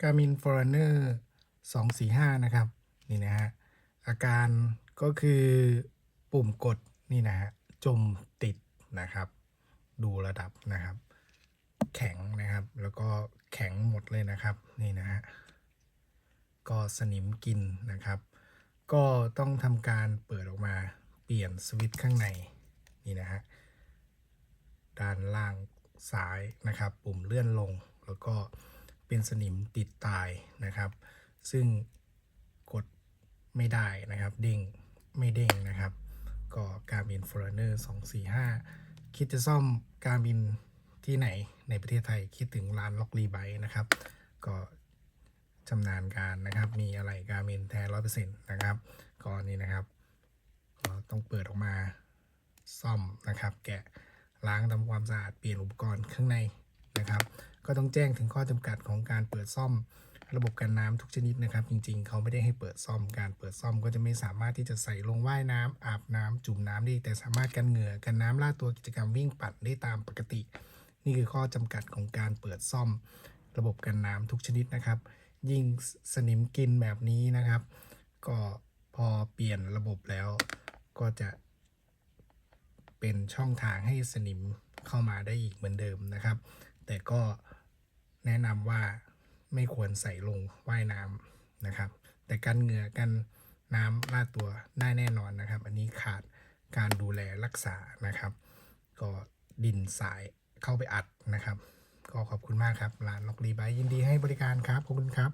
Garmin Forerunner 245 นะครับ นี่นะฮะ อาการก็คือปุ่มกดนี่นะฮะ จมติดนะครับ ดูระดับนะครับ แข็งนะครับ แล้วก็แข็งหมดเลยนะครับ นี่นะฮะ ก็สนิมกินนะครับ ก็ต้องทำการเปิดออกมาเปลี่ยนสวิตช์ข้างในนี่นะฮะด้านล่างซ้ายนะครับ ปุ่มเลื่อนลงแล้วก็ เป็นสนิมติดตายนะครับ ซึ่งกดไม่ได้นะครับเด้งไม่เด้งนะครับ ก็ Garmin Forerunner 245 คิดจะซ่อม Garmin ที่ไหนในประเทศไทยคิดถึงร้านล็อกรีไบนะครับ ก็ชำนาญการนะครับ มีอะไร Garmin แท้ร้อยเปอร์เซ็นต์นะครับก็นี่นะครับก็ต้องเปิดออกมาซ่อมนะครับ แกะล้างทำความสะอาดเปลี่ยนอุปกรณ์ข้างในนะครับ ก็ต้องแจ้งถึงข้อจำกัดของการเปิดซ่อมระบบกันน้ำทุกชนิดนะครับ จริงๆ เขาไม่ได้ให้เปิดซ่อมการเปิดซ่อมก็จะไม่สามารถที่จะใส่ลงว่ายน้ำอาบน้ำจุ่มน้ำได้ แต่สามารถกันเหงื่อกันน้ำลาดตัวกิจกรรมวิ่งปั่นได้ตามปกติ นี่คือข้อจำกัดของการเปิดซ่อมระบบกันน้ำทุกชนิดนะครับ ยิ่งสนิมกินแบบนี้นะครับ ก็พอเปลี่ยนระบบแล้วก็จะ เป็นช่องทางให้สนิมเข้ามาได้อีกเหมือนเดิมนะครับ แต่ก็ แนะนำว่าไม่ควรใส่ลงว่ายน้ำนะครับ แต่กันเหงื่อกันน้ำลาดตัวได้แน่นอนนะครับ อันนี้ขาดการดูแลรักษานะครับ ก็ดินสายเข้าไปอัดนะครับ ก็ขอบคุณมากครับร้านล็อกรีไบยินดีให้บริการครับ ขอบคุณครับ